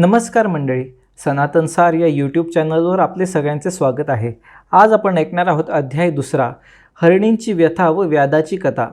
नमस्कार मंडळी सनातन सार या यूट्यूब चॅनलवर आपले सगळ्यांचे स्वागत आहे. आज आपण ऐकणार आहोत अध्याय दुसरा हरिणींची व्यथा व व्यादाची कथा.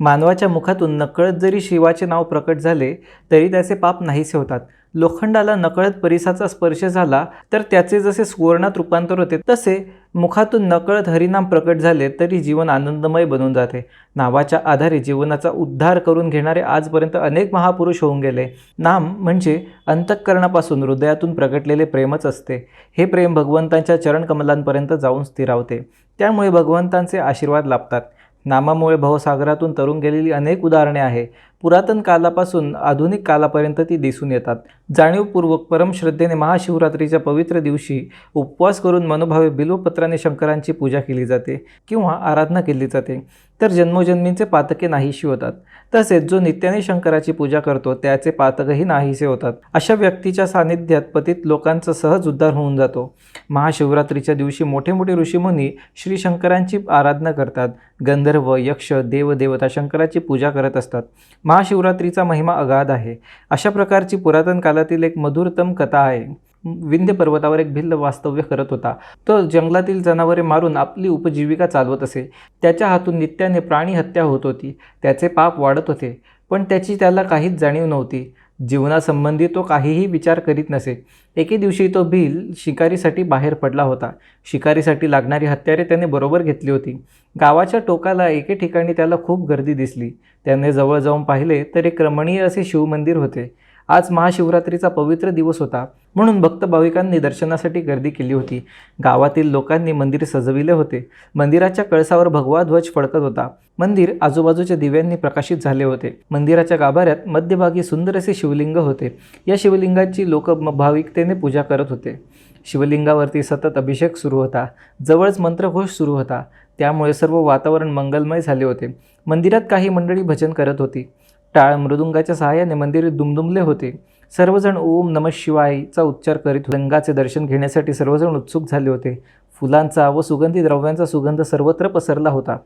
मानवाच्या मुखातून नकळत जरी शिवाचे नाव प्रकट झाले तरी त्याचे पाप नाहीसे होतात. लोखंडाला नकळत परिसाचा स्पर्श झाला तर त्याचे जसे सुवर्णात रूपांतर होते तसे मुखातून नकळत हरिनाम प्रकट झाले तरी जीवन आनंदमय बनून जाते. नावाच्या आधारे जीवनाचा उद्धार करून घेणारे आजपर्यंत अनेक महापुरुष होऊन गेले. नाम म्हणजे अंतःकरणापासून हृदयातून प्रगटलेले प्रेमच असते. हे प्रेम भगवंतांच्या चरणकमलांपर्यंत जाऊन स्थिरावते. त्यामुळे भगवंतांचे आशीर्वाद लाभतात. नामामुळे भवसागरातून तरुण गेलेली अनेक उदाहरणे आहे. पुरातन कालापासून आधुनिक कालापर्यंत ती दिसून येतात. जाणीवपूर्वक परमश्रद्धेने महाशिवरात्रीच्या पवित्र दिवशी उपवास करून मनोभावे बिल्वपत्राने शंकरांची पूजा केली जाते किंवा आराधना केली जाते. तर जन्मोजन्मींचे पातके नाहीशी होतात. तसेच जो नित्याने शंकराची पूजा करतो त्याचे पातकही नाहीसे होतात. अशा व्यक्तीच्या सानिध्यात पतित लोकांचा सहज उद्धार होऊन जातो. महाशिवरात्रीच्या दिवशी मोठे मोठे ऋषीमुनी श्री शंकरांची आराधना करतात. गंधर्व यक्ष देवदेवता शंकराची पूजा करत असतात. महाशिवरात्रीचा महिमा अगाध आहे. अशा प्रकारची पुरातन जंगलातील एक मधुरतम कथा आहे. विंध्य पर्वतावर एक भिल्ल वास्तव्य करत होता. तो जंगलातील जनावरे मारून आपली उपजीविका चालवत असे. त्याच्या हातून नित्याने प्राणी हत्या होत होती. त्याचे पाप वाढत होते. पण त्याची त्याला काहीच जाणीव नव्हती. जीवनासंबंधी तो काहीही विचार करीत नसे. एके दिवशी तो भील शिकारीसाठी बाहेर पडला होता. शिकारीसाठी लागणारी हत्यारे त्याने बरोबर घेतली होती. गावाच्या टोकाला एके ठिकाणी त्याला खूप गर्दी दिसली. त्याने जवळ जाऊन पाहिले तर एक रमणीय असे शिवमंदिर होते. आज महाशिवरात्रीचा पवित्र दिवस होता. म्हणून भक्त भाविकांनी दर्शनासाठी गर्दी केली होती. गावातील लोकांनी मंदिर सजविले होते. मंदिराच्या कळसावर भगवा ध्वज फडकत होता. मंदिर आजूबाजूच्या दिव्यांनी प्रकाशित झाले होते. मंदिराच्या गाभाऱ्यात मध्यभागी सुंदर असे शिवलिंग होते. या शिवलिंगाची लोक भाविकतेने पूजा करत होते. शिवलिंगावरती सतत अभिषेक सुरू होता. जवळच मंत्रघोष सुरू होता. त्यामुळे सर्व वातावरण मंगलमय झाले होते. मंदिरात काही मंडळी भजन करत होती. टाळ मृदुंगाच्या सहाय्याने मंदिर दुमदुमले होते. सर्वजण ओम नम शिवायचा उच्चार करीत रंगाचे दर्शन घेण्यासाठी सर्वजण उत्सुक झाले होते. फुलांचा व सुगंधी द्रव्यांचा सुगंध सर्वत्र पसरला होता.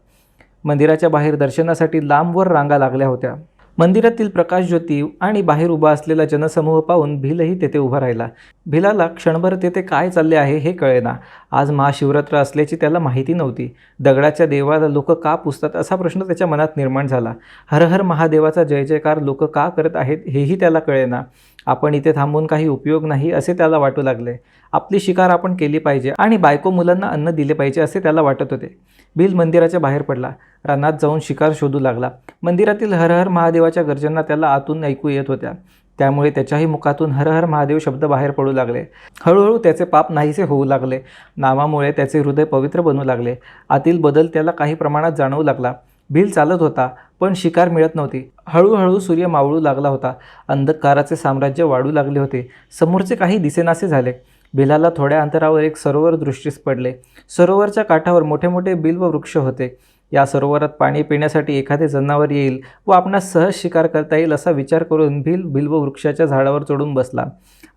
मंदिराच्या बाहेर दर्शनासाठी लांबवर रांगा लागल्या होत्या. मंदिरातील प्रकाशज्योती आणि बाहेर उभा असलेला जनसमूह पाहून भिलही तेथे उभा राहिला. भिलाला क्षणभर तेथे काय चालले आहे हे कळेना. आज महाशिवरात्र असल्याची त्याला माहिती नव्हती. दगडाच्या देवाला लोक का पुजतात असा प्रश्न त्याच्या मनात निर्माण झाला. हर हर महादेवाचा जय जयकार लोक का करत आहेत हेही त्याला कळेना. आपण इथे थांबून काही उपयोग नाही असे त्याला वाटू लागले. आपली शिकार आपण केली पाहिजे आणि बायको मुलांना अन्न दिले पाहिजे असे त्याला वाटत होते. बिल मंदिराच्या बाहेर पडला. रानात जाऊन शिकार शोधू लागला. मंदिरातील हर हर महादेवाच्या गर्जना त्याला आतून ऐकू येत होत्या. त्यामुळे त्याच्याही मुखातून हर हर महादेव शब्द बाहेर पडू लागले. हळूहळू त्याचे पाप नाहीसे होऊ लागले. नामामुळे त्याचे हृदय पवित्र बनू लागले. आतील बदल त्याला काही प्रमाणात जाणवू लागला. भील चालत होता पण शिकार मिळत नव्हती. हळूहळू सूर्य मावळू लागला होता. अंधकाराचे साम्राज्य वाढू लागले होते. समोरचे काही दिसेनासे झाले. बिलाला थोड्या अंतरावर एक सरोवर दृष्टीस पडले. सरोवरच्या काठावर मोठे मोठे बिल व वृक्ष होते. या सरोवरात पाणी पिण्यासाठी एखादे जनावर येईल व आपणास सहज शिकार करता येईल असा विचार करून भिल बिल्व वृक्षाच्या झाडावर चढून बसला.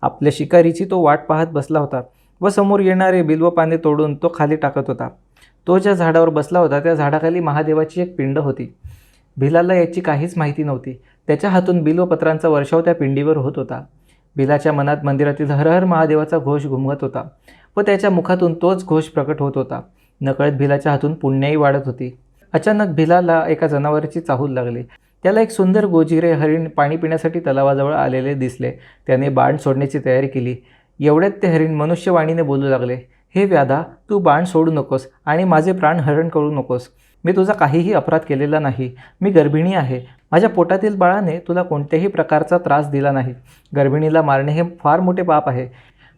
आपल्या शिकारीची तो वाट पाहत बसला होता व समोर येणारे बिल्व पाने तोडून तो खाली टाकत होता. तो ज्या झाडावर बसला होता त्या झाडाखाली महादेवाची एक पिंड होती. भिलाला याची काहीच माहिती नव्हती. त्याच्या हातून बिल्वपत्रांचा वर्षाव त्या पिंडीवर होत होता. बिलाच्या मनात मंदिरातील हर हर महादेवाचा घोष घुमवत होता व त्याच्या मुखातून तोच घोष प्रकट होत होता. नकळत भिलाच्या हातून पुण्याही वाढत होती. अचानक भिलाला एका जनावराची चाहूल लागली. त्याला एक सुंदर गोजिरे हरिण पाणी पिण्यासाठी तलावाजवळ आलेले दिसले. त्याने बाण सोडण्याची तयारी केली. एवढ्यात ते हरिण मनुष्यवाणीने बोलू लागले हे व्याधा तू बाण सोडू नकोस आणि माझे प्राण हरण करू नकोस. मी तुझा काहीही अपराध केलेला नाही. मी गर्भिणी आहे. माझ्या पोटातील बाळाने तुला कोणत्याही प्रकारचा त्रास दिला नाही. गर्भिणीला मारणे हे फार मोठे पाप आहे.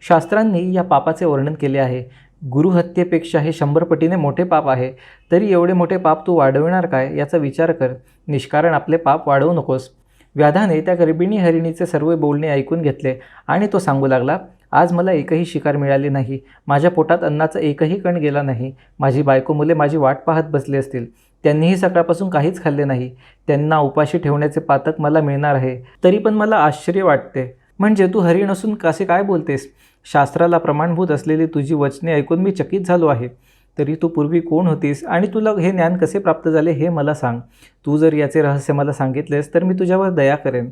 शास्त्रांनी या पापाचे वर्णन केले आहे. गुरुहत्येपेक्षा हे शंभर पटीने मोठे पाप आहे. तरी एवढे मोठे पाप तू वाढविणार काय? याचा विचार कर. निष्कारण आपले पाप वाढवू नकोस. व्याधाने त्या गर्भिणी हरिणीचे सर्व बोलणे ऐकून घेतले आणि तो सांगू लागला आज मला एकही शिकार मिळाली नाही. माझ्या पोटात अन्नाचा एकही कण गेला नाही. माझी बायको मुले माझी वाट पाहत बसली असतील. त्यांनीही सकाळपासून काहीच खाल्ले नाही. त्यांना उपाशी ठेवण्याचे पातक मला मिळणार आहे. तरी पण मला आश्चर्य वाटते. म्हणजे तू हरिण असून कसे काय बोलतेस? शास्त्राला प्रमाणभूत असलेली तुझी वचने ऐकून मी चकित झालो आहे. तरी तू पूर्वी कोण होतीस आणि तुला हे ज्ञान कसे प्राप्त झाले हे मला सांग. तू जर याचे रहस्य मला सांगितलेस तर मी तुझ्यावर दया करेन.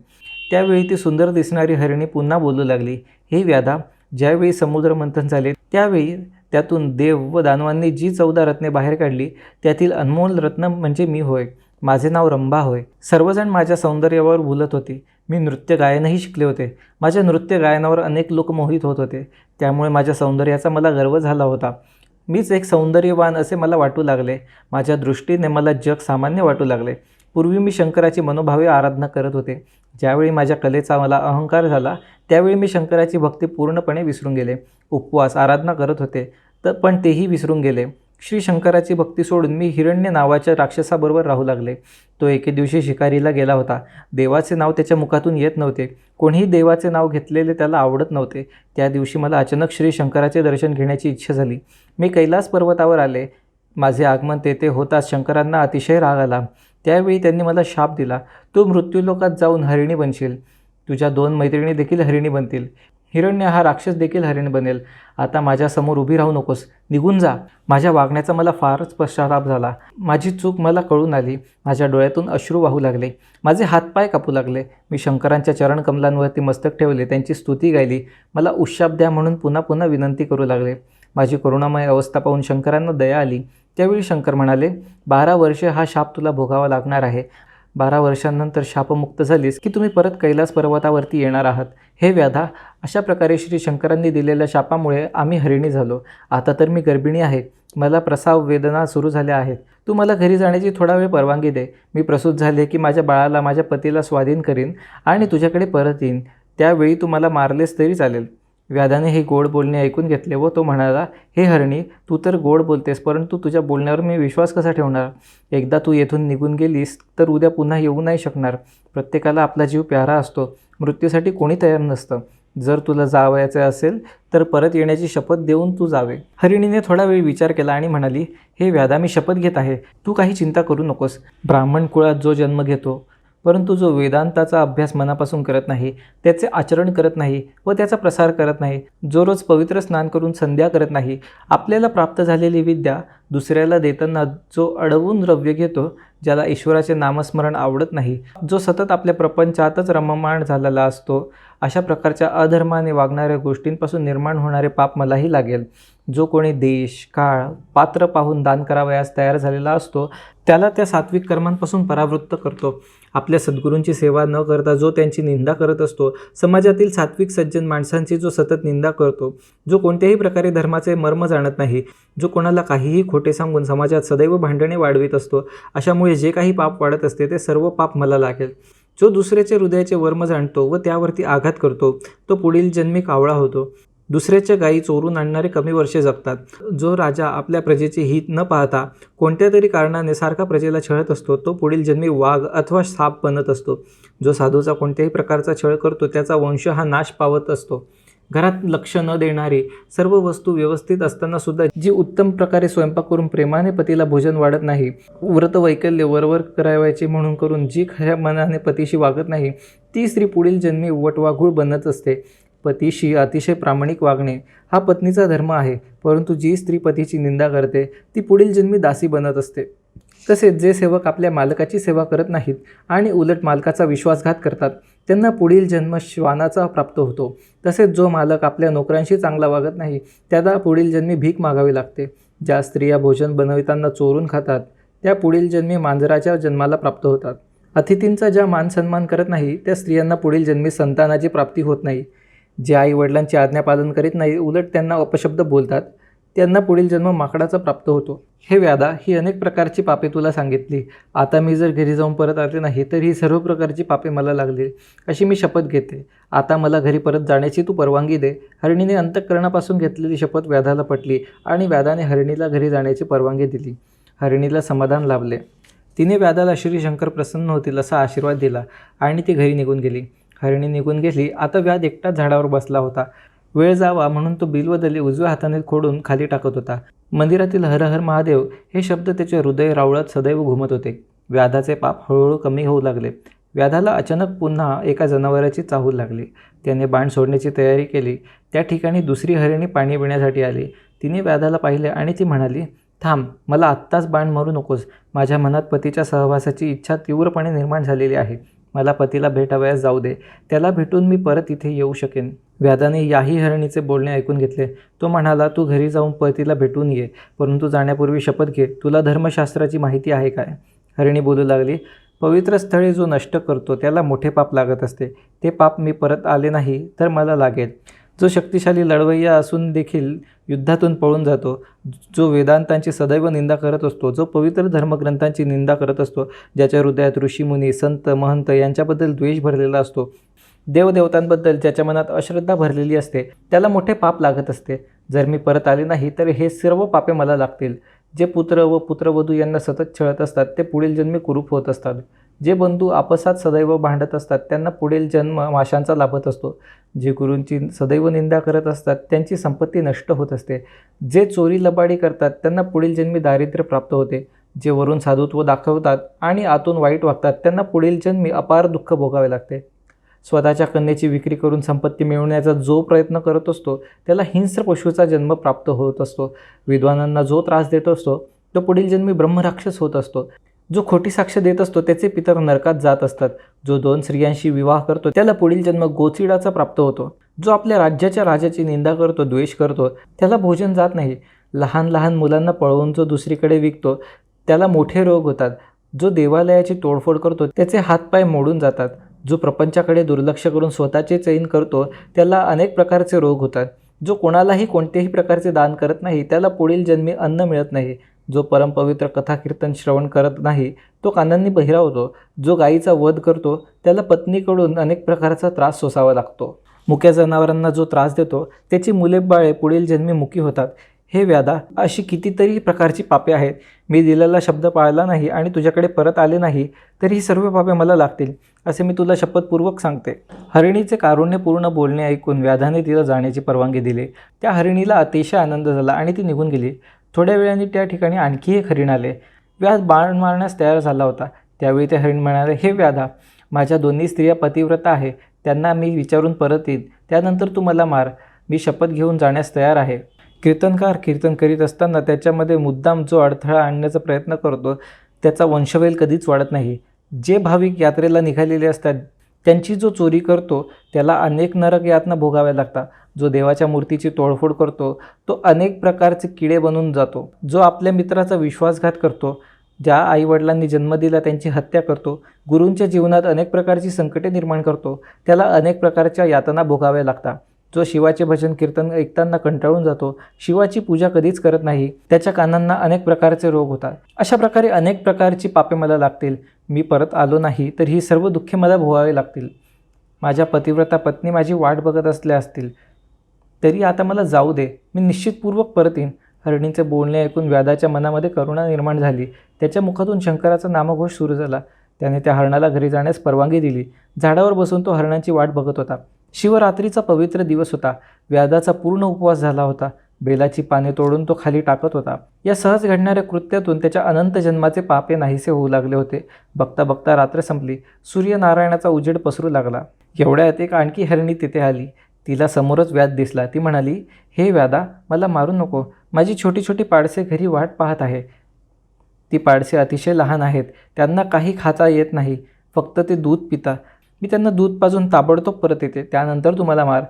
त्यावेळी ती सुंदर दिसणारी हरिणी पुन्हा बोलू लागली. हे व्याधा ज्यावेळी समुद्र मंथन झाले त्यावेळी त्यातून देव व दानवांनी जी चौदा रत्ने बाहेर काढली त्यातील अनमोल रत्न म्हणजे मी होय. माझे नाव रंभा होय. सर्वजण माझ्या सौंदर्यावर बोलत होते. मी नृत्य गायनही शिकले होते. माझ्या नृत्य गायनावर अनेक लोक मोहित होत होते. त्यामुळे माझ्या सौंदर्याचा मला गर्व झाला होता. मीच एक सौंदर्यवान असे मला वाटू लागले. माझ्या दृष्टीने मला जग सामान्य वाटू लागले. पूर्वी मी शंकराची मनोभावे आराधना करत होते. ज्यावेळी माझ्या कलेचा मला अहंकार झाला त्यावेळी मी शंकराची भक्ती पूर्णपणे विसरून गेले. उपवास आराधना करत होते. तर पण तेही विसरून गेले. श्री शंकराची भक्ती सोडून मी हिरण्य नावाच्या राक्षसाबरोबर राहू लागले. तो एके दिवशी शिकारीला गेला होता. देवाचे नाव त्याच्या मुखातून येत नव्हते. कोणीही देवाचे नाव घेतलेले त्याला आवडत नव्हते. त्या दिवशी मला अचानक श्री शंकराचे दर्शन घेण्याची इच्छा झाली. मी कैलास पर्वतावर आले. माझे आगमन तेथे होताच शंकरांना अतिशय राग आला. त्यावेळी त्यांनी मला शाप दिला. तू मृत्यूलोकात जाऊन हरिणी बनशील. तुझ्या दोन मैत्रिणी देखील हरिणी बनतील. हिरण्य हा राक्षस देखील हरिण बनेल. आता माझ्यासमोर उभी राहू नकोस. निघून जा. माझ्या वागण्याचा मला फारच पश्चाताप झाला. माझी चूक मला कळून आली. माझ्या डोळ्यातून अश्रू वाहू लागले. माझे हातपाय कापू लागले. मी शंकरांच्या चरणकमलांवरती मस्तक ठेवले. त्यांची स्तुती गायली. मला उशाप द्या म्हणून पुन्हा पुन्हा विनंती करू लागले. माझी करुणामय अवस्था पाहून शंकरांना दया आली. त्यावेळी शंकर म्हणाले बारा वर्षे हा शाप तुला भोगावा लागणार आहे. बारा वर्षांनंतर शापमुक्त झालीस की तुम्ही परत कैलास पर्वतावरती येणार आहात. हे व्याधा अशा प्रकारे श्री शंकरांनी दिलेल्या शापामुळे आम्ही हरिणी झालो. आता तर मी गर्भिणी आहे. मला प्रसाव वेदना सुरू झाल्या आहेत. तू मला घरी जाण्याची थोडा वेळ परवानगी दे. मी प्रसूत झाले की माझ्या बाळाला माझ्या पतीला स्वाधीन करीन आणि तुझ्याकडे परत येईन. त्यावेळी तू मला मारलेस तरी चालेल. व्याधाने हे गोड बोलणे ऐकून घेतले व तो म्हणाला हे हरणी तू तर गोड बोलतेस परंतु तुझ्या बोलण्यावर मी विश्वास कसा ठेवणार? एकदा तू येथून निघून गेलीस तर उद्या पुन्हा येऊ नाही शकणार. प्रत्येकाला आपला जीव प्यारा असतो. मृत्यूसाठी कोणी तयार नसतं. जर तुला जावयाचे असेल तर परत येण्याची शपथ देऊन तू जावे. हरिणीने थोडा वेळ विचार केला आणि म्हणाली हे व्याधा मी शपथ घेत आहे. तू काही चिंता करू नकोस. ब्राह्मण कुळात जो जन्म घेतो परंतु जो वेदांताचा अभ्यास मनापासून करत नाही त्याचे आचरण करत नाही व त्याचा प्रसार करत नाही जो रोज पवित्र स्नान करून संध्या करत नाही आपल्याला प्राप्त झालेली विद्या दुसऱ्याला देताना जो अडवून द्रव्य घेतो ज्याला ईश्वराचे नामस्मरण आवडत नाही जो सतत आपल्या प्रपंचातच रममाण झालेला असतो अशा प्रकारच्या अधर्माने वागणाऱ्या गोष्टींपासून निर्माण होणारे पाप मलाही लागेल. जो कोणी देश काळ पात्र पाहून दान करावयास तयार झालेला असतो त्याला त्या सात्विक कर्मांपासून परावृत्त करतो. आपल्या सद्गुरूंची सेवा न करता जो त्यांची निंदा करत असतो समाजातील सात्विक सज्जन माणसांची जो सतत निंदा करतो जो कोणत्याही प्रकारे धर्माचे मर्म जाणत नाही जो कोणाला काहीही खोटे सांगून समाजात सदैव भांडणे वाढवित असतो अशामुळे जे काही पाप वाढत असते ते सर्व पाप मला लागेल. जो दुसऱ्याचे हृदयाचे वर्म जाणतो व त्यावरती आघात करतो तो पुढील जन्मी कावळा होतो. दुसऱ्याच्या गायी चोरून आणणारे कमी वर्षे जगतात. जो राजा आपल्या प्रजेचे हित न पाहता कोणत्या तरी कारणाने सारखा प्रजेला छळत असतो तो पुढील जन्मी वाघ अथवा साप बनत असतो. जो साधूचा कोणत्याही प्रकारचा छळ करतो त्याचा वंश हा नाश पावत असतो. घरात लक्ष न देणारी सर्व वस्तू व्यवस्थित असताना सुद्धा जी उत्तम प्रकारे स्वयंपाक करून प्रेमाने पतीला भोजन वाढत नाही व्रत वैकल्य वरवर करावायचे म्हणून करून जी खऱ्या मनाने पतीशी वागत नाही ती स्त्री पुढील जन्मी वटवाघूळ बनत असते. पतीशी अतिशय प्रामाणिक वागणे हा पत्नीचा धर्म आहे परंतु जी स्त्री पतीची निंदा करते ती पुढील जन्मी दासी बनत असते. तसेच जे सेवक आपल्या मालकाची सेवा करत नाहीत आणि उलट मालकाचा विश्वासघात करतात त्यांना पुढील जन्म श्वानाचा प्राप्त होतो. तसेच जो मालक आपल्या नोकरांशी चांगला वागत नाही त्याला पुढील जन्मी भीक मागावी लागते. ज्या स्त्रिया भोजन बनविताना चोरून खातात त्या पुढील जन्मी मांजराच्या जन्माला प्राप्त होतात. अतिथींचा ज्या मानसन्मान करत नाही त्या स्त्रियांना पुढील जन्मी संतानाची प्राप्ती होत नाही. जे आई वडिलांची आज्ञापालन करीत नाही उलट त्यांना अपशब्द बोलतात. त्यांना पुढील जन्म माकडाचा प्राप्त होतो. हे व्याधा ही अनेक प्रकारची पापे तुला सांगितली. आता मी जर घरी जाऊन परत आले नाही तर ही सर्व प्रकारची पापे मला लागली. अशी मी शपथ घेते. आता मला घरी परत जाण्याची तू परवानगी दे. हरिणीने अंतःकरणापासून घेतलेली शपथ व्याधाला पटली आणि व्याधाने हरिणीला घरी जाण्याची परवानगी दिली. हरिणीला समाधान लाभले. तिने व्याधाला श्री शंकर प्रसन्न होतील असा आशीर्वाद दिला आणि ती घरी निघून गेली. हरिणी निघून गेली. आता व्याध एकटाच झाडावर बसला होता. वेळ जावा म्हणून तो बिलवदली उजव्या हाताने खोडून खाली टाकत होता. मंदिरातील हर हर महादेव हे शब्द त्याचे हृदय रावळत सदैव घुमत होते. व्याधाचे पाप हळूहळू कमी होऊ लागले. व्याधाला अचानक पुन्हा एका जनावराची चाहूल लागली. त्याने बाण सोडण्याची तयारी केली. त्या ठिकाणी दुसरी हरिणी पाणी पिण्यासाठी आली. तिने व्याधाला पाहिले आणि ती म्हणाली थांब मला आत्ताच बाण मारू नकोस. माझ्या मनात पतीच्या सहवासाची इच्छा तीव्रपणे निर्माण झालेली आहे. मला पतीला भेटावयास जाऊ दे. त्याला भेटून मी परत इथे येऊ शकेन. व्याधाने याही हरणीचे बोलणे ऐकून घेतले. तो म्हणाला तू घरी जाऊन पतीला भेटून ये. परंतु जाण्यापूर्वी शपथ घे. तुला धर्मशास्त्राची माहिती आहे काय? हरिणी बोलू लागली पवित्र स्थळे जो नष्ट करतो त्याला मोठे पाप लागत असते. ते पाप मी परत आले नाही तर मला लागेल. जो शक्तिशाली लढवय्या असून देखील युद्धातून पळून जातो जो वेदांतांची सदैव निंदा करत असतो जो पवित्र धर्मग्रंथांची निंदा करत असतो ज्याच्या हृदयात ऋषीमुनी संत महंत यांच्याबद्दल द्वेष भरलेला असतो देवदेवतांबद्दल ज्याच्या मनात अश्रद्धा भरलेली असते त्याला मोठे पाप लागत असते. जर मी परत आले नाही तर हे सर्व पापे मला लागतील. जे पुत्र व पुत्रवधू यांना सतत छळत असतात ते पुढील जन्मी कुरूप होत असतात. जे बंधू आपसात सदैव भांडत असतात त्यांना पुढील जन्म माशांचा लाभत असतो. जे गुरूंची सदैव निंदा करत असतात त्यांची संपत्ती नष्ट होत असते. जे चोरी लबाडी करतात त्यांना पुढील जन्मी दारिद्र्य प्राप्त होते. जे वरून साधुत्व दाखवतात आणि आतून वाईट वागतात त्यांना पुढील जन्मी अपार दुःख भोगावे लागते. स्वतःच्या कन्येची विक्री करून संपत्ती मिळवण्याचा जो प्रयत्न करत असतो त्याला हिंस्र पशूचा जन्म प्राप्त होत असतो. विद्वानांना जो त्रास देत असतो तो पुढील जन्मी ब्रह्मराक्षस होत असतो. जो खोटी साक्ष देत असतो त्याचे पितर नरकात जात असतात. जो दोन स्त्रियांशी विवाह करतो त्याला पुढील जन्म गोचिडाचा प्राप्त होतो. जो आपल्या राज्याच्या राजाची निंदा करतो द्वेष करतो त्याला भोजन जात नाही. लहान लहान मुलांना पळवून जो दुसरीकडे विकतो त्याला मोठे रोग होतात. जो देवालयाची तोडफोड करतो त्याचे हातपाय मोडून जातात. जो प्रपंचाकडे दुर्लक्ष करून स्वतःचे चैन करतो त्याला अनेक प्रकारचे रोग होतात. जो कोणालाही कोणत्याही प्रकारचे दान करत नाही त्याला पुढील जन्मी अन्न मिळत नाही. जो परमपवित्र कथा कीर्तन श्रवण करत नाही तो कानांनी बहिरा होतो जो गायीचा वध करतो त्याला पत्नीकडून अनेक प्रकारचा त्रास सोसावा लागतो. मुक्या जनावरांना जो त्रास देतो त्याची मुले बाळे पुढील जन्मी मुकी होतात. हे व्याधा अशी कितीतरी प्रकारची पापे आहेत. मी दिलेला शब्द पाळला नाही आणि तुझ्याकडे परत आले नाही तर ही सर्व पापे मला लागतील असे मी तुला शपथपूर्वक सांगते. हरिणीचे कारुण्यपूर्ण बोलणे ऐकून व्याधाने तिला जाण्याची परवानगी दिली. त्या हरिणीला अतिशय आनंद झाला आणि ती निघून गेली. थोड्या वेळाने त्या ठिकाणी आणखी एक हरिण आले. व्याध बाण मारण्यास तयार झाला होता. त्यावेळी ते हरिण म्हणाले हे व्याधा माझ्या दोन्ही स्त्रिया पतिव्रता आहे. त्यांना मी विचारून परत येईन. त्यानंतर तू मला मार. मी शपथ घेऊन जाण्यास तयार आहे. कीर्तनकार कीर्तन करीत असताना त्याच्यामध्ये मुद्दाम जो अडथळा आणण्याचा प्रयत्न करतो त्याचा वंशवेल कधीच वाढत नाही. जे भाविक यात्रेला निघालेले असतात त्यांची जो चोरी करतो त्याला अनेक नरक यातना भोगाव्या लागतात. जो देवाच्या मूर्तीची तोडफोड करतो तो अनेक प्रकारचे किडे बनून जातो. जो आपल्या मित्राचा विश्वासघात करतो ज्या आईवडिलांनी जन्म दिला त्यांची हत्या करतो गुरूंच्या जीवनात अनेक प्रकारची संकटे निर्माण करतो त्याला अनेक प्रकारच्या यातना भोगाव्या लागतात. जो शिवाचे भजन कीर्तन ऐकताना कंटाळून जातो शिवाची पूजा कधीच करत नाही त्याच्या कानांना अनेक प्रकारचे रोग होतात. अशा प्रकारे अनेक प्रकारची पापे मला लागतील. मी परत आलो नाही तर ही सर्व दुःखे मला भोगावी लागतील. माझ्या पतिव्रता पत्नी माझी वाट बघत असल्या असतील. तरी आता मला जाऊ दे. मी निश्चितपूर्वक परत येईन. हरणीचे बोलणे ऐकून व्याधाच्या मनामध्ये करुणा निर्माण झाली. त्याच्या मुखातून शंकराचा नामघोष सुरू झाला. त्याने त्या हरणाला घरी जाण्यास परवानगी दिली. झाडावर बसून तो हरणांची वाट बघत होता. शिवरात्रीचा पवित्र दिवस होता. व्याधाचा पूर्ण उपवास झाला होता. बेलाची पाने तोडून तो खाली टाकत होता. या सहज घडणाऱ्या कृत्यातून त्याच्या अनंत जन्माचे पापे नाहीसे होऊ लागले होते. बघता बघता रात्र संपली. सूर्यनारायणाचा उजेड पसरू लागला. एवढ्यात एक आणखी हरणी तिथे आली. तिला समोरच व्याध दिसला. ती म्हणाली हे व्यादा मला मारू नको. माझी छोटी छोटी पाडसे घरी वाट पाहत आहे. ती पाडसे अतिशय लहान आहेत. त्यांना काही खाता येत नाही. फक्त ते दूध पिता. मी त्यांना दूध पाजून ताबडतोब परत येते. त्यानंतर तुम्हाला मार.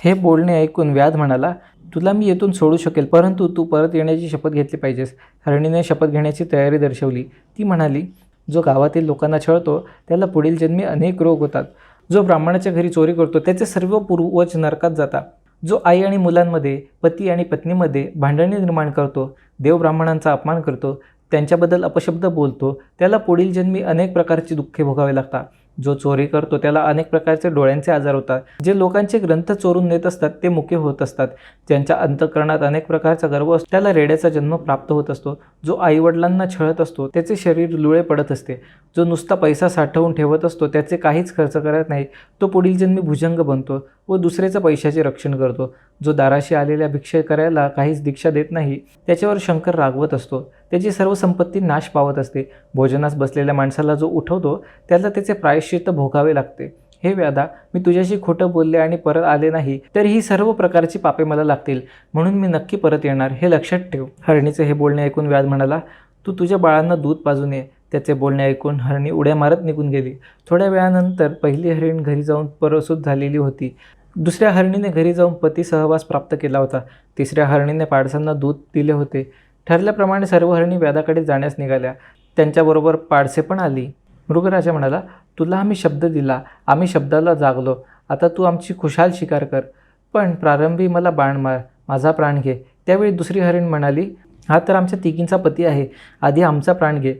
हे बोलणे ऐकून व्याध म्हणाला तुला मी येथून सोडू शकेल परंतु तू परत येण्याची शपथ घेतली पाहिजेस. हरणीने शपथ घेण्याची तयारी दर्शवली. ती म्हणाली जो गावातील लोकांना छळतो त्याला पुढील जन्मी अनेक रोग होतात. जो ब्राह्मणाच्या घरी चोरी करतो त्याचे सर्व पूर्वज नरकात जातात. जो आई आणि मुलांमध्ये पती आणि पत्नीमध्ये भांडणे निर्माण करतो देव ब्राह्मणांचा अपमान करतो त्यांच्याबद्दल अपशब्द बोलतो त्याला पुढील जन्मी अनेक प्रकारची दुःखे भोगावे लागतात. जो चोरी करतो त्याला अनेक प्रकारचे डोळ्यांचे आजार होतात. जे लोकांचे ग्रंथ चोरून नेत असतात ते मुके होत असतात. ज्यांच्या अंतकरणात अनेक प्रकारचा गर्व असतो त्याला रेड्याचा जन्म प्राप्त होत असतो. जो आईवडिलांना छळत असतो त्याचे शरीर लुळे पडत असते. जो नुसता पैसा साठवून ठेवत असतो त्याचे काहीच खर्च करत नाही. तो पुढील जन्मी भुजंग बनतो व दुसऱ्याच्या पैशाचे रक्षण करतो. जो दाराशी आलेल्या भिक्षेकऱ्याला करायला काहीच दीक्षा देत नाही त्याच्यावर शंकर रागवत असतो. त्याची सर्व संपत्ती नाश पावत असते. भोजनास बसलेल्या माणसाला जो उठवतो त्याला त्याचे प्रायश्चित्त भोगावे लागते. हे व्याधा मी तुझ्याशी खोटं बोलले आणि परत आले नाही तर ही सर्व प्रकारची पापे मला लागतील. म्हणून मी नक्की परत येणार हे लक्षात ठेव. हरणीचे हे बोलणे ऐकून व्याध म्हणाला तू तुझ्या बाळांना दूध पाजून ये त्याचे बोलणे ऐकून हरणी उड्या मारत निघून गेली. थोड्या वेळानंतर पहिली हरिण घरी जाऊन परसूत झालेली होती. दुसऱ्या हरणीने घरी जाऊन पती सहवास प्राप्त केला होता. तिसऱ्या हरणीने पाडसांना दूध दिले होते. ठरल्याप्रमाणे सर्व हरणी व्याधाकडे जाण्यास निघाल्या. त्यांच्याबरोबर पाडसे पण आली. मृगराजा म्हणाला तुला आम्ही शब्द दिला. आम्ही शब्दाला जागलो. आता तू आमची खुशाल शिकार कर. पण प्रारंभी मला बाण मार. माझा प्राण घे. त्यावेळी दुसरी हरिण म्हणाली हा तर आमच्या तिघींचा पती आहे. आधी आमचा प्राण घे.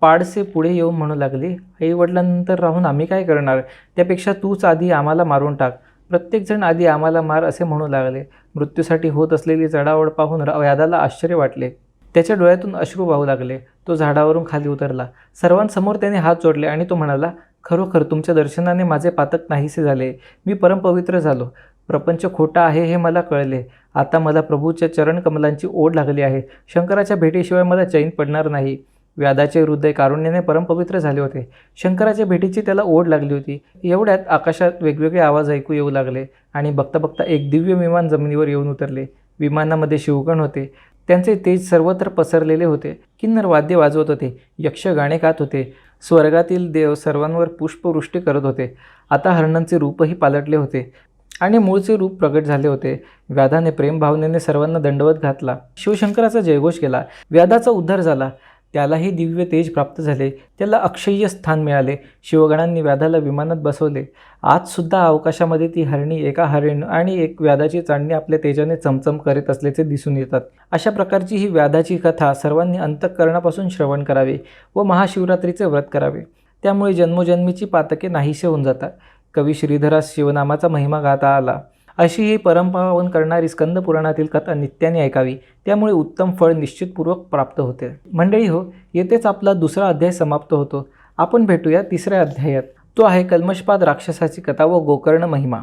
पाडसे पुढे येऊन म्हणू लागले आई वडिलांनंतर राहून आम्ही काय करणार? त्यापेक्षा तूच आधी आम्हाला मारून टाक. प्रत्येकजण आधी आम्हाला मार असे म्हणू लागले. मृत्यूसाठी होत असलेली चढावड पाहून व्यादाला आश्चर्य वाटले. त्याच्या डोळ्यातून अश्रू वाहू लागले. तो झाडावरून खाली उतरला. सर्वांसमोर त्याने हात जोडले आणि तो म्हणाला खरोखर तुमच्या दर्शनाने माझे पातक नाहीसे झाले. मी परमपवित्र झालो. प्रपंच खोटा आहे हे मला कळले. आता मला प्रभूच्या चरणकमलांची ओढ लागली आहे. शंकराच्या भेटीशिवाय मला चैन पडणार नाही. व्यादाचे हृदय कारुण्याने परमपवित्र झाले होते. शंकराच्या भेटीची त्याला ओढ लागली होती. एवढ्यात आकाशात वेगवेगळे आवाज ऐकू येऊ लागले आणि बघता बघता एक दिव्य विमान जमिनीवर येऊन उतरले. विमानामध्ये शिवगण होते. त्यांचे तेज सर्वत्र पसरलेले होते. किन्नर वाद्य वाजवत होते यक्ष गाणे गात होते स्वर्गातील देव सर्वांवर पुष्पवृष्टी करत होते. आता हरणांचे रूपही पालटले होते आणि मूळचे रूप प्रगट झाले होते. व्याधाने प्रेमभावनेने सर्वांना दंडवत घातला. शिवशंकराचा जयघोष केला. व्याधाचा उद्धार झाला. त्यालाही दिव्य तेज प्राप्त झाले. त्याला अक्षय्य स्थान मिळाले. शिवगणांनी व्याधाला विमानात बसवले. आजसुद्धा अवकाशामध्ये ती हरणी एका हरिण आणि एक व्याधाची चांडणी आपल्या तेजाने चमचम करीत असल्याचे दिसून येतात. अशा प्रकारची ही व्याधाची कथा सर्वांनी अंतःकरणापासून श्रवण करावे व महाशिवरात्रीचे व्रत करावे. त्यामुळे जन्मोजन्मीची पातके नाहीसे होऊन जातात. कवी श्रीधरास शिवनामाचा महिमा गाता आला. अशी ही परंपरावन करणारी स्कंद पुराणातील कथा नित्याने ऐकावी. त्यामुळे उत्तम फळ निश्चितपूर्वक प्राप्त होते. मंडळी हो येथेच आपला दुसरा अध्याय समाप्त होतो. आपण भेटूया तिसऱ्या अध्यायात. तो आहे कल्मशपाद राक्षसाची कथा व गोकर्ण महिमा.